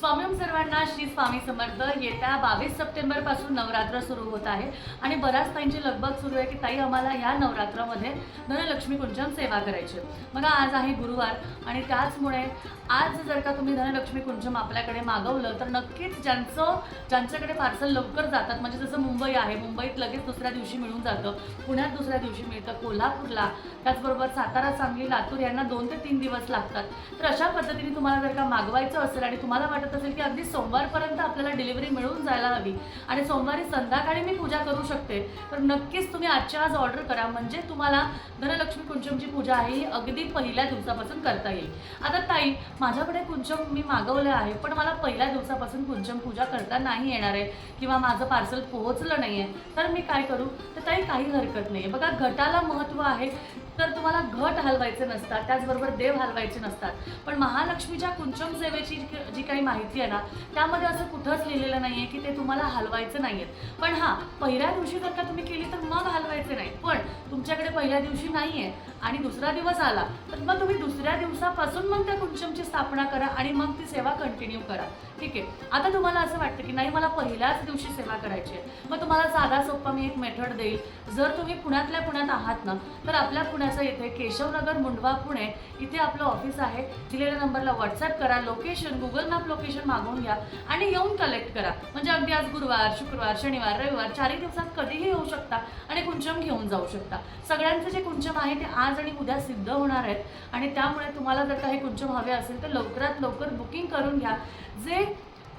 स्वामी सर्वांना श्री स्वामी समर्थ. येत्या बावीस सप्टेंबरपासून नवरात्र सुरू होत आहे. आणि बऱ्याच ताईंची लगबग सुरू आहे की ताई आम्हाला या नवरात्रामध्ये धनलक्ष्मी कुंचन सेवा करायची आहे. बघा आज आहे गुरुवार आणि त्याचमुळे आज जर का तुम्ही धनलक्ष्मी कुंचम आपल्याकडे मागवलं तर नक्कीच ज्यांचं ज्यांच्याकडे पार्सल लवकर जातात म्हणजे जसं मुंबई आहे मुंबईत लगेच दुसऱ्या दिवशी मिळून जातं पुण्यात दुसऱ्या दिवशी मिळतं कोल्हापूरला त्याचबरोबर सातारा सांगली लातूर यांना दोन ते तीन दिवस लागतात. तर अशा पद्धतीने तुम्हाला जर का मागवायचं असेल आणि तुम्हाला वाटत असेल की अगदी सोमवारपर्यंत आपल्याला डिलिव्हरी मिळून जायला हवी. आणि सोमवारी संध्याकाळी मी पूजा करू शकते. तर नक्कीच तुम्ही आजच्या आज ऑर्डर करा. म्हणजे तुम्हाला धनलक्ष्मी कुंचमची पूजा आहे ही अगदी पहिल्या दिवसापासून करता येईल. आता ताई माझ्याकडे कुंचम मी मागवलं आहे पण मला पहिल्या दिवसापासून कुंचम पूजा करता नाही येणार आहे किंवा माझं पार्सल पोहोचलं नाही आहे तर मी काय करू? तर ताई काही हरकत नाही आहे बघा घटाला महत्त्व आहे. तर तुम्हाला घट हलवायचे नसतात. त्याचबरोबर देव हलवायचे नसतात. पण महालक्ष्मीच्या कुंचम सेवेची जी काही माहिती माहिती आहे ना त्यामध्ये असं कुठंच लिहिलेलं नाही आहे की ते तुम्हाला हलवायचं नाही आहेत पण हां पहिल्या दिवशी जर का तुम्ही केली तर मग हलवायचे नाही. पण तुमच्याकडे पहिल्या दिवशी नाही आहे आणि दुसरा दिवस आला तर मग तुम्ही दुसऱ्या दिवसापासून मग त्या कुंचमची स्थापना करा आणि मग ती सेवा कंटिन्यू करा. ठीक आहे? आता तुम्हाला असं वाटतं की नाही मला पहिल्याच दिवशी सेवा करायची आहे. मग तुम्हाला साधा सोप्पा मी एक मेथड देईल. जर तुम्ही पुण्यातल्या पुण्यात आहात ना तर आपल्या पुण्याचं इथे केशवनगर मुंडवा पुणे इथे आपलं ऑफिस आहे. दिलेल्या नंबरला व्हॉट्सअप करा लोकेशन गुगल मॅप लोकेशन मागवून घ्या आणि येऊन कलेक्ट करा. म्हणजे अगदी आज गुरुवार शुक्रवार शनिवार रविवार चारही दिवसात कधीही येऊ शकता आणि कुंचम घेऊन जाऊ शकता. सगळ्यांचं जे कुंचम आहे ते आज आणि उद्या सिद्ध होणार आहेत. आणि त्यामुळे तुम्हाला जर काही कुंचम हवे असेल तर लवकरात लवकर बुकिंग करून घ्या. जे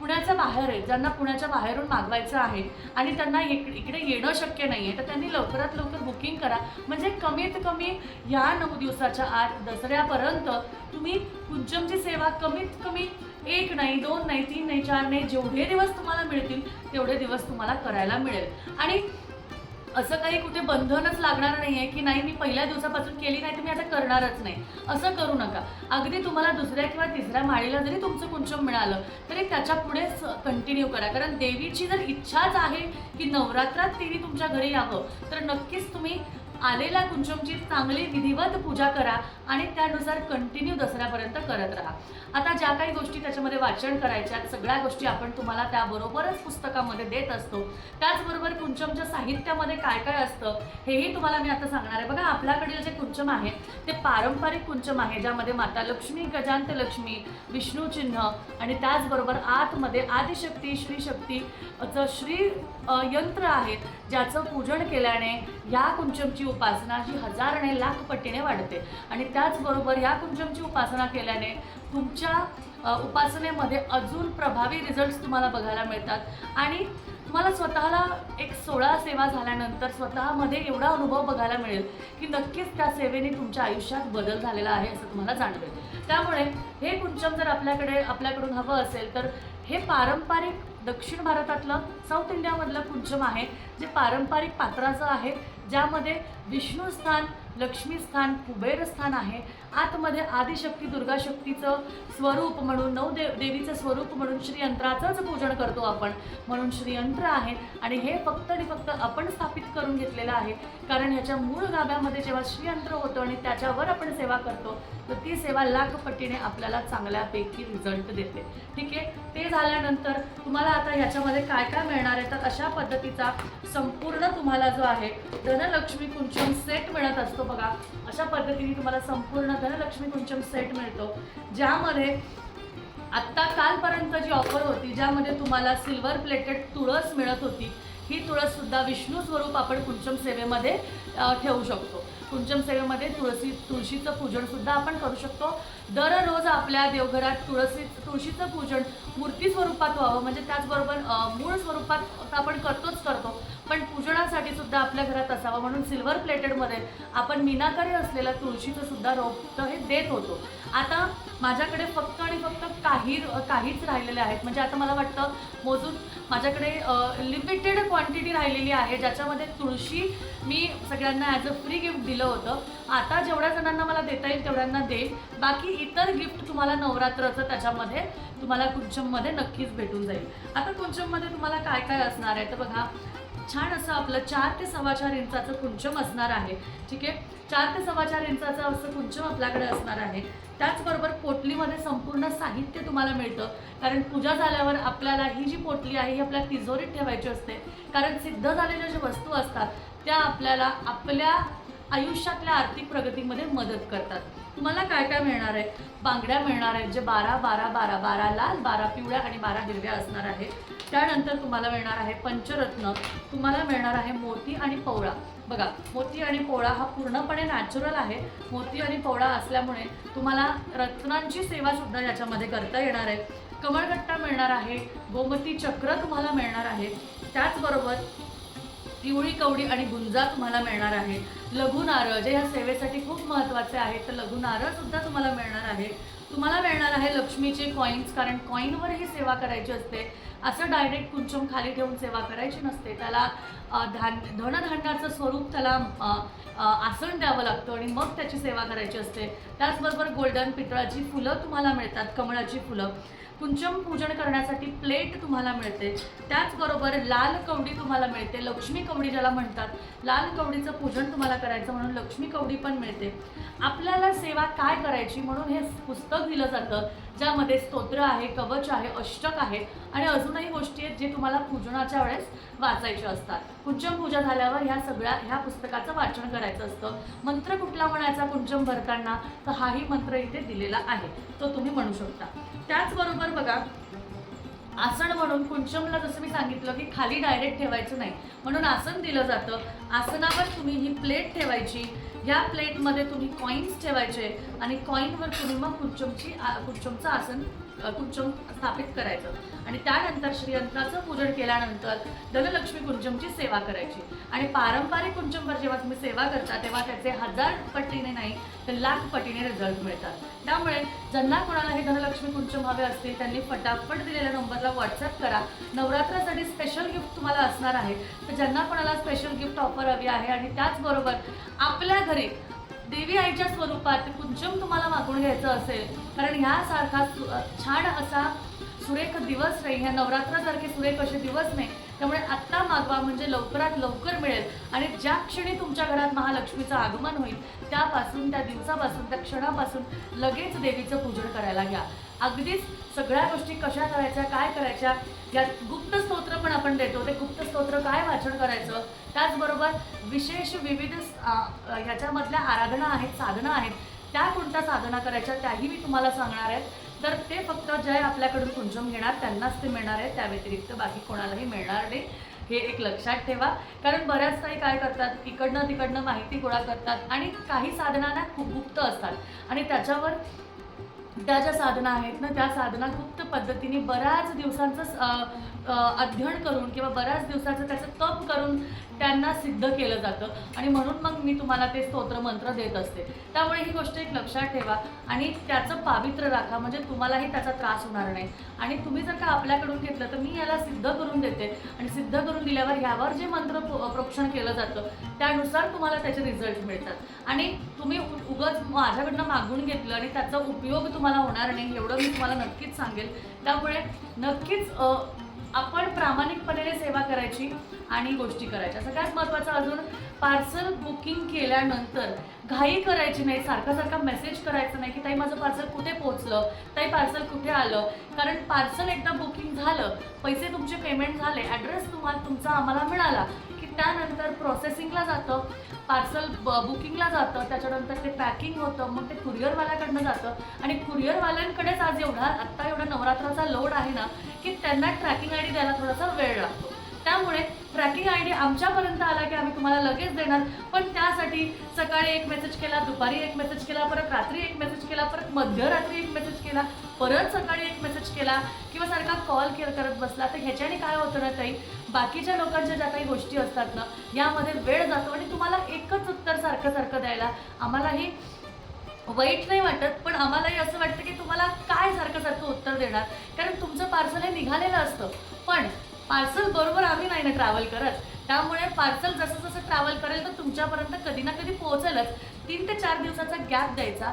पुण्याच्या बाहेर आहे ज्यांना पुण्याच्या बाहेरून मागवायचं आहे आणि त्यांना इक इकडे येणं शक्य नाही आहे तर त्यांनी लवकरात लवकर बुकिंग करा. म्हणजे कमीत कमी या नऊ दिवसाच्या आत दसऱ्यापर्यंत तुम्ही कुंजमची सेवा कमीत कमी एक नाही दोन नाही तीन नाही चार नाही जेवढे दिवस तुम्हाला मिळतील तेवढे दिवस तुम्हाला करायला मिळेल. आणि असं काही कुठे बंधनच लागणार नाही आहे की नाही मी पहिल्या दिवसापासून केली नाही तर मी आता करणारच नाही. असं करू नका. अगदी तुम्हाला दुसऱ्या किंवा तिसऱ्या माळीला जरी तुमचं कुंचम मिळालं तरी त्याच्या पुढे कंटिन्यू करा. कारण देवीची जर इच्छाच आहे की नवरात्रात देवी तुमच्या घरी यावं तर नक्कीच तुम्ही आलेल्या कुंचमची चांगली विधिवत पूजा करा आणि त्यानुसार कंटिन्यू दसऱ्यापर्यंत करत राहा. आता ज्या काही गोष्टी त्याच्यामध्ये वाचन करायच्या सगळ्या गोष्टी आपण तुम्हाला त्याबरोबरच पुस्तकामध्ये देत असतो. त्याचबरोबर कुंचमच्या साहित्यामध्ये काय काय असतं हेही तुम्हाला मी आता सांगणार आहे. बघा आपल्याकडील जे कुंचम आहे ते पारंपरिक कुंचम आहे ज्यामध्ये माता लक्ष्मी गजांत लक्ष्मी विष्णू चिन्ह आणि त्याचबरोबर आतमध्ये आदिशक्ती श्रीशक्तीचं श्री यंत्र आहे ज्याचं पूजन केल्याने या कुंचमची उपासना ही हजारने लाख पटीने वाढते. आणि त्याचबरोबर या कुंजमची उपासना केल्याने तुमच्या उपासनेमध्ये अजून प्रभावी रिझल्ट्स तुम्हाला बघायला मिळतात. आणि तुम्हाला स्वतःला एक सोळा सेवा झाल्यानंतर स्वतःमध्ये एवढा अनुभव बघायला मिळेल की नक्कीच त्या सेवेने तुमच्या आयुष्यात बदल झालेला आहे असं तुम्हाला जाणवेल. त्यामुळे हे कुंचम जर आपल्याकडे आपल्याकडून हवं असेल तर हे पारंपरिक दक्षिण भारतातलं साऊथ इंडियामधलं कुंचम आहे जे पारंपरिक पात्राचं आहे. ज्यामध्ये विष्णू स्थान लक्ष्मीस्थान कुबेरस्थान कुबेर स्थान आहे. आतमध्ये आदिशक्ती दुर्गा शक्तीचं स्वरूप म्हणून नऊ देव देवीचं स्वरूप म्हणून श्रीयंत्राचंच पूजन करतो आपण. म्हणून श्रीयंत्र आहे आणि हे फक्त आणि फक्त आपण स्थापित करून घेतलेलं आहे. कारण ह्याच्या मूळ गाभ्यामध्ये जेव्हा श्रीयंत्र होतं आणि त्याच्यावर आपण सेवा करतो तर ती सेवा लाखपटीने आपल्याला चांगल्यापैकी रिझल्ट देते. ठीक आहे? ते झाल्यानंतर तुम्हाला आता ह्याच्यामध्ये काय काय मिळणार आहे? तर अशा पद्धतीचा संपूर्ण तुम्हाला जो आहे धनलक्ष्मी कुंचन सेट मिळत असतो. बघा अशा पद्धतीने तुम्हाला संपूर्ण धनलक्ष्मी कुंचम सेट मिळतो ज्यामध्ये आत्ता कालपर्यंत जी ऑफर होती ज्यामध्ये तुम्हाला सिल्वर प्लेटेड तुळस मिळत होती ही तुळस सुद्धा विष्णू स्वरूप आपण कुंचम सेवेमध्ये ठेवू शकतो. कुंचम सेवेमध्ये तुळसी तुळशीचं पूजनसुद्धा आपण करू शकतो. दररोज आपल्या देवघरात तुळसी तुळशीचं पूजन मूर्ती स्वरूपात व्हावं. म्हणजे त्याचबरोबर मूळ स्वरूपात आपण करतोच करतो. पण पूजनासाठी सुद्धा आपल्या घरात असावं म्हणून सिल्वर प्लेटेडमध्ये आपण मीनाकारी असलेलं तुळशीचं सुद्धा रोपटं हे देत होतो. आता माझ्याकडे फक्त आणि फक्त काही काहीच राहिलेले आहेत. म्हणजे आता मला वाटतं मोजून माझ्याकडे लिमिटेड क्वांटिटी राहिलेली आहे ज्याच्यामध्ये तुळशी मी सगळ्यांना ॲज अ फ्री गिफ्ट दिलं होतं. आता जेवढ्या जणांना मला देता येईल तेवढ्यांना देईल. बाकी इतर गिफ्ट तुम्हाला नवरात्राचं त्याच्यामध्ये तुम्हाला कुंचममध्ये नक्कीच भेटून जाईल. आता कुंचममध्ये तुम्हाला काय काय असणार आहे? तर बघा छान असं आपलं चार ते सव्वा चार इंचाचं कुंचम असणार आहे. ठीक आहे? चार ते सव्वा चार इंचाचं असं कुंचम आपल्याकडे असणार आहे. त्याचबरोबर पोटलीमध्ये संपूर्ण साहित्य तुम्हाला मिळतं. कारण पूजा झाल्यावर आपल्याला ही जी पोटली आहे ही आपल्या तिजोरीत ठेवायची असते. कारण सिद्ध झालेल्या ज्या वस्तू असतात त्या आपल्याला आपल्या आयुष्यातल्या आर्थिक प्रगतीमध्ये मदत करतात. तुम्हाला काय काय मिळणार आहे? बांगड्या मिळणार आहेत जे बारा बारा बारा बारा लाल बारा पिवळ्या आणि बारा हिरव्या असणार आहे. त्यानंतर तुम्हाला मिळणार आहे पंचरत्न तुम्हाला मिळणार आहे मोती आणि पवळा बघा मोती आणि पोळा हा पूर्णपणे नॅचरल आहे. मोती आणि पोळा असल्यामुळे तुम्हाला रत्नांची सेवा सुद्धा याच्यामध्ये करता येणार आहे. कमळगट्टा मिळणार आहे गोमती चक्र तुम्हाला मिळणार आहे. त्याचबरोबर पिवळी कवडी आणि गुंजा तुम्हाला मिळणार आहे लघु नारळ जे ह्या सेवेसाठी खूप महत्त्वाचे आहे तर लघु नारळ सुद्धा तुम्हाला मिळणार आहे तुम्हाला मिळणार आहे लक्ष्मीचे कॉईन्स कारण कॉईनवर ही सेवा करायची असते. असं डायरेक्ट कुंचम खाली ठेवून सेवा करायची नसते. त्याला धान धनधान्याचं स्वरूप त्याला आसन द्यावं लागतं आणि मग त्याची सेवा करायची असते. त्याचबरोबर गोल्डन पितळाची फुलं तुम्हाला मिळतात कमळाची फुलं. कुंचम पूजन करण्यासाठी प्लेट तुम्हाला मिळते. त्याचबरोबर लाल कवडी तुम्हाला मिळते. लक्ष्मी कवडी ज्याला म्हणतात लाल कवडीचं पूजन तुम्हाला करायचं म्हणून लक्ष्मी कवडी पण मिळते. आपल्याला सेवा काय करायची म्हणून हे पुस्तक दिलं जातं ज्यामध्ये स्तोत्र आहे कवच आहे अष्टक आहे आणि अजूनही गोष्टी आहेत जे तुम्हाला पूजनाच्या वेळेस वाचायचे असतात. कुंचम पूजा झाल्यावर ह्या सगळ्या ह्या पुस्तकाचं वाचन करायचं असतं. मंत्र कुठला म्हणायचा कुंचम भरताना? तर हाही मंत्र इथे दिलेला आहे. तो तुम्ही म्हणू शकता. त्याचबरोबर बघा आसन म्हणून कुंचमला जसं मी सांगितलं की खाली डायरेक्ट ठेवायचं नाही. म्हणून आसन दिलं जातं. आसनावर तुम्ही ही प्लेट ठेवायची. या प्लेटमध्ये तुम्ही कॉईन्स ठेवायचे आणि कॉईनवर तुम्ही मग कुंचमची कुंचमचं आसन कुंचम स्थापित करायचं. आणि त्यानंतर श्रीयंत्राचं पूजन केल्यानंतर धनलक्ष्मी कुंचमची सेवा करायची. आणि पारंपरिक कुंचमवर जेव्हा तुम्ही सेवा करता तेव्हा त्याचे हजार पटीने नाही तर लाख पटीने रिझल्ट मिळतात. त्यामुळे ज्यांना कोणाला हे धनलक्ष्मी कुंचम हवे असतील त्यांनी फटाफट दिलेल्या नंबरला व्हॉट्सअप करा. नवरात्रासाठी स्पेशल गिफ्ट तुम्हाला असणार आहे. तर ज्यांना कोणाला स्पेशल गिफ्ट ऑफर हवी आहे आणि त्याचबरोबर आपल्या घरी देवी आईच्या स्वरूपात कुंचम तुम्हाला मागून घ्यायचं असेल कारण ह्यासारखा सु- छान असा सुरेख दिवस नाही ह्या नवरात्रासारखे सुरेख असे दिवस नाही. त्यामुळे आत्ता मागवा म्हणजे लवकरात लवकर मिळेल. आणि ज्या क्षणी तुमच्या घरात महालक्ष्मीचं आगमन होईल त्यापासून त्या दिवसापासून त्या क्षणापासून लगेच देवीचं पूजन करायला घ्या. अगदीच सगळ्या गोष्टी कशा करायच्या काय करायच्या यात गुप्त स्तोत्र पण आपण देतो. ते गुप्त स्तोत्र काय वाचन करायचं? त्याचबरोबर विशेष विविध ह्याच्यामधल्या आराधना आहेत साधना आहेत. त्या कोणत्या साधना करायच्या त्याही मी तुम्हाला सांगणार आहे. तर ते फक्त जे आपल्याकडून कुंजम घेणार त्यांनाच ते मिळणार आहे. त्या व्यतिरिक्त बाकी कोणालाही मिळणार नाही. हे एक लक्षात ठेवा. कारण बऱ्याच काही काय करतात? इकडनं तिकडनं माहिती गोळा करतात. आणि काही साधनांना खूप गुप्त असतात. आणि त्याच्यावर त्या ज्या साधना आहेत ना त्या साधना गुप्त पद्धतीने बऱ्याच दिवसांचं अध्ययन करून किंवा बऱ्याच दिवसाचं त्याचं तप करून त्यांना सिद्ध केलं जातं. आणि म्हणून मग मी तुम्हाला ते स्तोत्र मंत्र देत असते. त्यामुळे ही गोष्ट एक लक्षात ठेवा. आणि त्याचं पावित्र्य राखा. म्हणजे तुम्हालाही त्याचा त्रास होणार नाही. आणि तुम्ही जर का आपल्याकडून घेतलं तर मी याला सिद्ध करून देते. आणि सिद्ध करून दिल्यावर ह्यावर जे मंत्र प्रोक्षण केलं जातं त्यानुसार तुम्हाला त्याचे रिझल्ट मिळतात. आणि तुम्ही उगच माझ्याकडनं मागून घेतलं आणि त्याचा उपयोग तुम्हाला होणार नाही एवढं मी तुम्हाला नक्कीच सांगेल. त्यामुळे नक्कीच आपण प्रामाणिकपणे सेवा करायची आणि गोष्टी करायच्या. सगळ्यात महत्त्वाचं अजून पार्सल बुकिंग केल्यानंतर घाई करायची नाही सारखा सारखा मेसेज करायचं नाही की ताई माझं पार्सल कुठे पोहोचलं ताई पार्सल कुठे आलं? कारण पार्सल एकदा बुकिंग झालं पैसे तुमचे पेमेंट झाले ॲड्रेस तुम्हाला तुमचा आम्हाला मिळाला. त्यानंतर प्रोसेसिंगला जातं पार्सल ब बुकिंगला जातं त्याच्यानंतर ते पॅकिंग होतं मग ते कुरिअरवाल्याकडनं जातं. आणि कुरिअरवाल्यांकडेच आज एवढा आत्ता एवढा नवरात्राचा लोड आहे ना की त्यांना ट्रॅकिंग आय डी द्यायला थोडासा वेळ लागतो. त्यामुळे ट्रॅकिंग आय डी आमच्यापर्यंत आला की आम्ही तुम्हाला लगेच देणार. पण त्यासाठी सकाळी एक मेसेज केला दुपारी एक मेसेज केला परत रात्री एक मेसेज केला परत मध्यरात्री एक मेसेज केला परत सकाळी एक मेसेज केला किंवा सारखा कॉल केअर करत बसला. तर ह्याच्याने काय होतं ना ताई बाकीच्या लोकांच्या ज्या काही गोष्टी असतात ना यामध्ये वेळ जातो आणि तुम्हाला एकच उत्तर सारखं सारखं द्यायला आम्हालाही वाईट नाही वाटत पण आम्हालाही असं वाटतं की तुम्हाला काय सारखं सारखं उत्तर देणार. कारण तुमचं पार्सल हे निघालेलं असतं. पण पार्सल बरोबर आम्ही नाही ना ट्रॅव्हल करत. त्यामुळे पार्सल जसं जसं ट्रॅव्हल करेल तर तुमच्यापर्यंत कधी ना कधी पोहोचेलच. तीन ते चार दिवसाचा गॅप द्यायचा.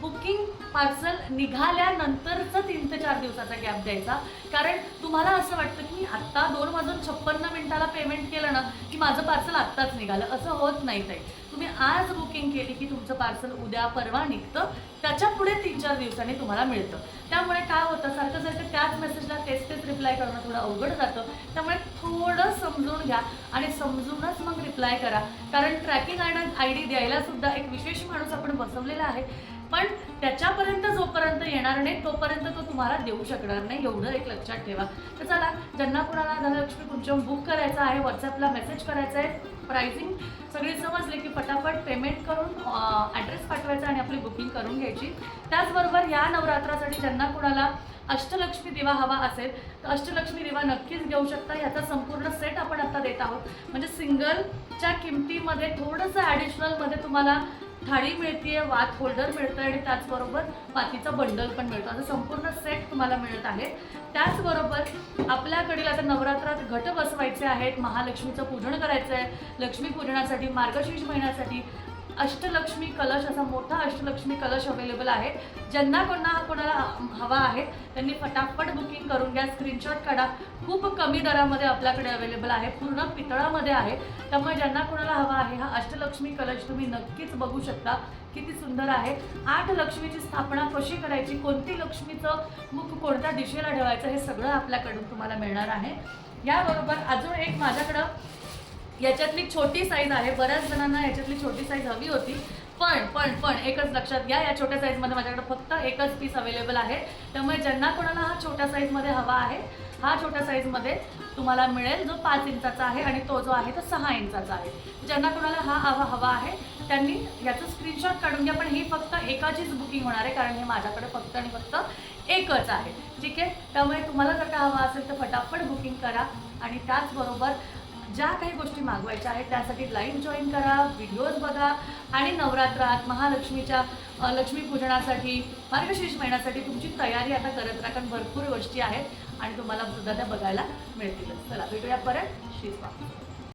बुकिंग पार्सल निघाल्यानंतरचं तीन ते चार दिवसाचा गॅप द्यायचा. कारण तुम्हाला असं वाटतं की मी आत्ता दोन वाजून छप्पन्न मिनिटाला पेमेंट केलं ना की माझं पार्सल आत्ताच निघालं. असं होत नाही ते. तुम्ही आज बुकिंग केली की तुमचं पार्सल उद्या परवा निघतं. त्याच्या पुढे तीन चार दिवसांनी तुम्हाला मिळतं. त्यामुळे काय होतं सारखं सारखं त्याच मेसेजला तेच तेच रिप्लाय करणं थोडं अवघड जातं. त्यामुळे थोडं समजून घ्या आणि समजूनच मग रिप्लाय करा. कारण ट्रॅकिंग आय डी द्यायला सुद्धा एक विशेष माणूस आपण बसवलेला आहे. पण त्याच्यापर्यंत जोपर्यंत येणार नाही तोपर्यंत तो तुम्हाला देऊ शकणार नाही. एवढं एक लक्षात ठेवा. तर चला ज्यांना कुणाला धनलक्ष्मी कुंचम बुक करायचं आहे व्हॉट्सअपला मेसेज करायचा आहे प्राइसिंग सगळी समजले की पटापट पेमेंट करून ॲड्रेस पाठवायचा आणि आपली बुकिंग करून घ्यायची. त्याचबरोबर या नवरात्रासाठी ज्यांना कुणाला अष्टलक्ष्मी दिवा हवा असेल तर अष्टलक्ष्मी दिवा नक्कीच घेऊ शकता. याचा संपूर्ण सेट आपण आता देत आहोत. म्हणजे सिंगलच्या किमतीमध्ये थोडंसं ॲडिशनलमध्ये तुम्हाला थाळी मिळते वात होल्डर मिळतं आणि त्याचबरोबर पातीचं बंडल पण मिळतं. असं संपूर्ण सेट तुम्हाला मिळत आहे. त्याचबरोबर आपल्याकडील आता नवरात्रात घट बसवायचे आहेत महालक्ष्मीचं पूजन करायचं आहे लक्ष्मी पूजनासाठी मार्गशीर्ष महिन्यासाठी अष्टलक्ष्मी कलश असा मोठा अष्टलक्ष्मी कलश अवेलेबल आहे ज्यांना कोणा कोणाला हवा आहे त्यांनी फटाफट बुकिंग करून घ्या. स्क्रीनशॉट काढा. खूप कमी दरामध्ये आपल्याकडे अवेलेबल आहे. पूर्ण पितळामध्ये आहे. त्यामुळे ज्यांना कोणाला हवा आहे हा अष्टलक्ष्मी कलश तुम्ही नक्कीच बघू शकता. किती सुंदर आहे. आठ लक्ष्मीची स्थापना कशी करायची कोणती लक्ष्मीचं मुख कोणत्या दिशेला ठेवायचं हे सगळं आपल्याकडून तुम्हाला मिळणार आहे. याबरोबर अजून एक माझ्याकडं याच्यातली छोटी साईज आहे. बऱ्याच जणांना याच्यातली छोटी साईज हवी होती. पण पण पण एकच लक्षात घ्या या छोट्या साईजमध्ये माझ्याकडे फक्त एकच पीस अवेलेबल आहे. त्यामुळे ज्यांना कोणाला हा छोट्या साईजमध्ये हवा आहे हा छोट्या साईजमध्ये तुम्हाला मिळेल जो पाच इंचाचा आहे आणि तो जो आहे तो सहा इंचाचा आहे. ज्यांना कोणाला हा हवा हवा आहे त्यांनी याचं स्क्रीनशॉट काढून घ्या. पण ही फक्त एकाचीच बुकिंग होणार आहे कारण हे माझ्याकडे फक्त आणि फक्त एकच आहे. ठीक आहे? त्यामुळे तुम्हाला जर का हवा असेल तर फटाफट बुकिंग करा आणि त्याचबरोबर ज्या काही गोष्टी मागवायच्या आहेत त्यासाठी लाईव्ह जॉईन करा व्हिडिओज बघा आणि नवरात्रात महालक्ष्मीच्या लक्ष्मीपूजनासाठी मार्गशीर्ष महिन्यासाठी तुमची तयारी आता करत राहा कारण भरपूर गोष्टी आहेत आणि तुम्हाला सुद्धा त्या बघायला मिळतीलच. चला भेटूया परत. श्री